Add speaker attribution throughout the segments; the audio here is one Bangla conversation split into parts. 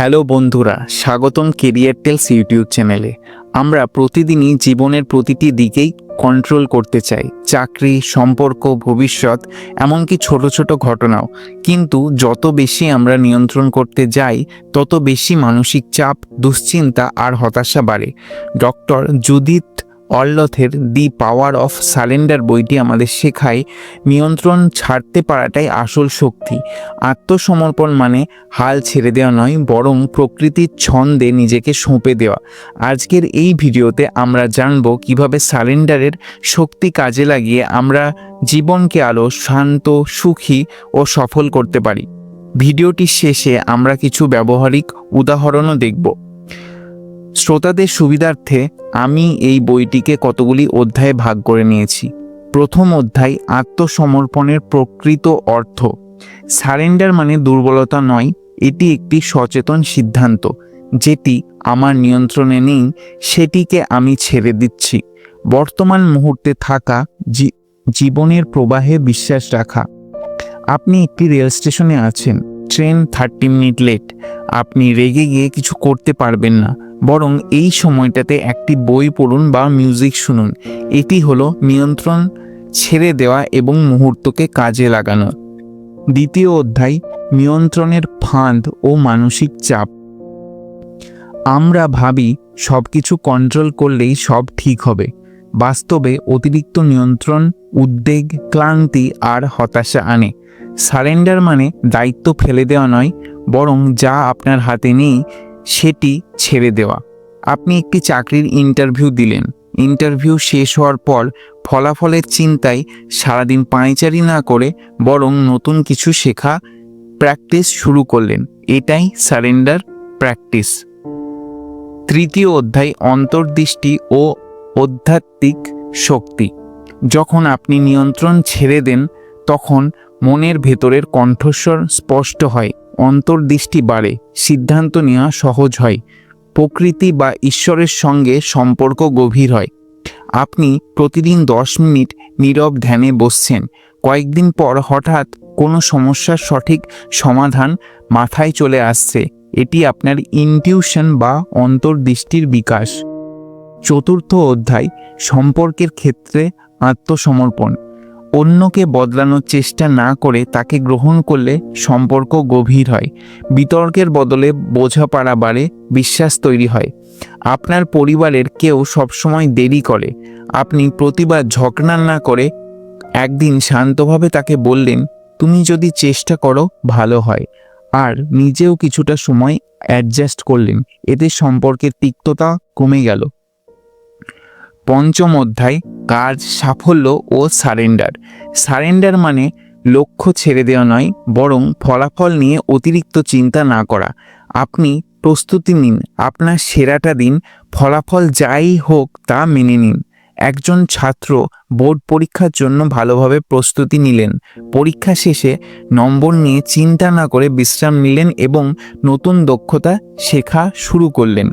Speaker 1: হ্যালো বন্ধুরা, স্বাগতম কেরিয়ার টেলস ইউটিউব চ্যানেলে। আমরা প্রতিদিনই জীবনের প্রতিটি দিকেই কন্ট্রোল করতে চাই। চাকরি, সম্পর্ক, ভবিষ্যৎ, এমনকি ছোট ছোট ঘটনাও। কিন্তু যত বেশি আমরা নিয়ন্ত্রণ করতে যাই, তত বেশি মানসিক চাপ, দুশ্চিন্তা আর হতাশা বাড়ে। ডক্টর জুদিত অল্লথের দি পাওয়ার অফ সারেন্ডার বইটি আমাদের শেখায় নিয়ন্ত্রণ ছাড়তে পারাটাই আসল শক্তি। আত্মসমর্পণ মানে হাল ছেড়ে দেওয়া নয়, বরং প্রকৃতির ছন্দে নিজেকে সঁপে দেওয়া। আজকের এই ভিডিওতে আমরা জানব কীভাবে সারেন্ডারের শক্তি কাজে লাগিয়ে আমরা জীবনকে আলো, শান্ত, সুখী ও সফল করতে পারি। ভিডিওটির শেষে আমরা কিছু ব্যবহারিক উদাহরণও দেখব। শ্রোতাদের সুবিধার্থে আমি এই বইটিকে কতগুলি অধ্যায়ে ভাগ করে নিয়েছি। প্রথম অধ্যায় আত্মসমর্পণের প্রকৃত অর্থ। সারেন্ডার মানে দুর্বলতা নয়, এটি একটি সচেতন সিদ্ধান্ত। যেটি আমার নিয়ন্ত্রণে নেই, সেটিকে আমি ছেড়ে দিচ্ছি। বর্তমান মুহূর্তে থাকা জীবনের প্রবাহে বিশ্বাস রাখা। আপনি একটি রেল স্টেশনে আছেন, ট্রেন থার্টি মিনিট লেট। আপনি রেগে গিয়ে কিছু করতে পারবেন না। বরং এই সময়টাতে একটি বই পড়ুন বা মিউজিক শুনুন। এটি হলো নিয়ন্ত্রণ ছেড়ে দেওয়া এবং মুহূর্তকে কাজে লাগানো। দ্বিতীয় অধ্যায়, নিয়ন্ত্রণের ফাঁদ ও মানসিক চাপ। আমরা ভাবি সব কিছু কন্ট্রোল করলেই সব ঠিক হবে। বাস্তবে অতিরিক্ত নিয়ন্ত্রণ, উদ্বেগ, ক্লান্তি আর হতাশা আনে। সারেন্ডার মানে দায়িত্ব ফেলে দেওয়া নয়, বরং যা আপনার হাতে নেই সেটি ছেড়ে দেওয়া। আপনি একটি চাকরির ইন্টারভিউ দিলেন। ইন্টারভিউ শেষ হওয়ার পর ফলাফলের চিন্তায় সারাদিন পাঁইচারি না করে বরং নতুন কিছু শেখা প্র্যাকটিস শুরু করলেন। এটাই সারেন্ডার প্র্যাকটিস তৃতীয় অধ্যায়, অন্তর্দৃষ্টি ও আধ্যাত্মিক শক্তি। যখন আপনি নিয়ন্ত্রণ ছেড়ে দেন, তখন মনের ভেতরের কণ্ঠস্বর স্পষ্ট হয়। অন্তর্দৃষ্টি বাড়ে, সিদ্ধান্ত নেওয়া সহজ হয়, প্রকৃতি বা ঈশ্বরের সঙ্গে সম্পর্ক গভীর হয়। আপনি প্রতিদিন দশ মিনিট নীরব ধ্যানে বসছেন, কয়েকদিন পর হঠাৎ কোনো সমস্যার সঠিক সমাধান মাথায় চলে আসছে, এটি আপনার ইনটিউশন বা অন্তর্দৃষ্টির বিকাশ। চতুর্থ অধ্যায়, সম্পর্কের ক্ষেত্রে আত্মসমর্পণ। অন্যকে বদলানোর চেষ্টা না করে তাকে গ্রহণ করলে সম্পর্ক গভীর হয়। বিতর্কের বদলে বোঝাপড়া বাড়ে, বিশ্বাস তৈরি হয়। আপনার পরিবারের কেউ সবসময় দেরি করে। আপনি প্রতিবার ঝগড়া না করে একদিন শান্তভাবে তাকে বললেন, তুমি যদি চেষ্টা করো, ভালো হয়। আর নিজেও কিছুটা সময় অ্যাডজাস্ট করলেন। এতে সম্পর্কের তিক্ততা কমে গেল। পঞ্চম অধ্যায়, কাজ, সাফল্য ও সারেন্ডার। সারেন্ডার মানে লক্ষ্য ছেড়ে দেওয়া নয়, বরং ফলাফল নিয়ে অতিরিক্ত চিন্তা না করা। আপনি প্রস্তুতি নিন, আপনার সেরাটা দিন, ফলাফল যাই হোক তা মেনে নিন। একজন ছাত্র বোর্ড পরীক্ষার জন্য ভালোভাবে প্রস্তুতি নিলেন। পরীক্ষা শেষে নম্বর নিয়ে চিন্তা না করে বিশ্রাম নিলেন এবং নতুন দক্ষতা শেখা শুরু করলেন।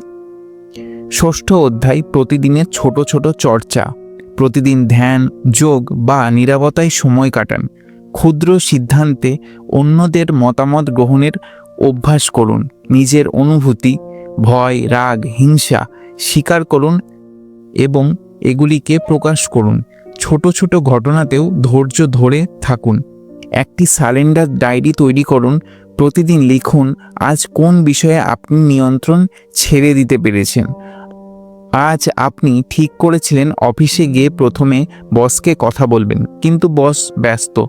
Speaker 1: ষষ্ঠ অধ্যায় প্রতিদিনের ছোট ছোট চর্চা। প্রতিদিন ধ্যান, যোগ বা নিরাপত্তায় সময় কাটান। ক্ষুদ্র সিদ্ধান্তে অন্যদের মতামত গ্রহণের অভ্যাস করুন। নিজের অনুভূতি, ভয়, রাগ, হিংসা স্বীকার করুন এবং এগুলিকে প্রকাশ করুন। ছোট ছোট ঘটনাতেও ধৈর্য ধরে থাকুন। একটি সালেন্ডার ডায়েরি তৈরি করুন। প্রতিদিন লিখুন, আজ কোন বিষয়ে আপনি নিয়ন্ত্রণ ছেড়ে দিতে পেরেছেন? আজ আপনি ঠিক করেছিলেন অফিসে গিয়ে প্রথমে বসকে কথা বলবেন, কিন্তু বস ব্যস্ত।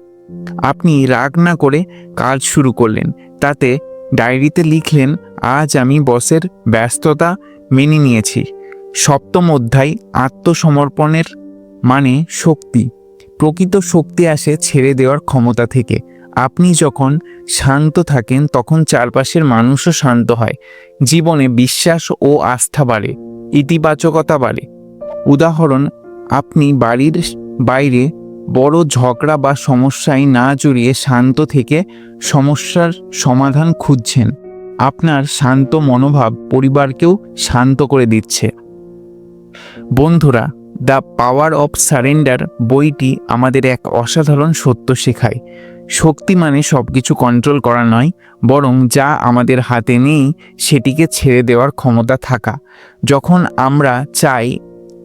Speaker 1: আপনি রাগ না করে কাজ শুরু করলেন, তাতে ডায়েরিতে লিখলেন, আজ আমি বসের ব্যস্ততা মেনে নিয়েছি। সপ্তম অধ্যায় আত্মসমর্পণের মানে শক্তি। প্রকৃত শক্তি আসে ছেড়ে দেওয়ার ক্ষমতা থেকে। আপনি যখন শান্ত থাকেন, তখন চারপাশের মানুষও শান্ত হয়। জীবনে বিশ্বাস ও আস্থা বাড়ে। ইতিবাচকতা বাড়ে। উদাহরণ, আপনি বাড়ির বাইরে বড় ঝগড়া বা সমস্যায় না জড়িয়ে শান্ত থেকে সমস্যার সমাধান খুঁজছেন। আপনার শান্ত মনোভাব পরিবারকেও শান্ত করে দিচ্ছে। বন্ধুরা, দ্য পাওয়ার অফ সারেন্ডার বইটি আমাদের এক অসাধারণ সত্য শেখায়। শক্তি মানে সব কিছু কন্ট্রোল করা নয়, বরং যা আমাদের হাতে নেই সেটিকে ছেড়ে দেওয়ার ক্ষমতা থাকা। যখন আমরা চাই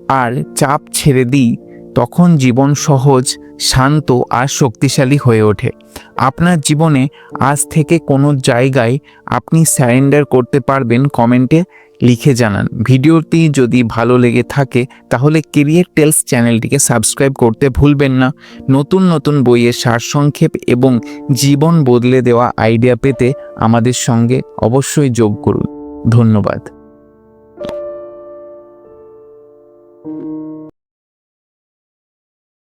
Speaker 1: আর চাপ ছেড়ে দিই, তখন জীবন সহজ, শান্ত আর শক্তিশালী হয়ে ওঠে। আপনার জীবনে আজ থেকে কোনো জায়গায় আপনি স্যারেন্ডার করতে পারবেন কমেন্টে। লিখে জানান। ভিডিওটি যদি ভালো লেগে থাকে, তাহলে কেরিয়ার টেলস চ্যানেলটিকে সাবস্ক্রাইব করতে ভুলবেন না। নতুন নতুন বইয়ের সারসংক্ষেপ এবং জীবন বদলে দেওয়া আইডিয়া পেতে আমাদের সঙ্গে অবশ্যই যোগ করুন। ধন্যবাদ।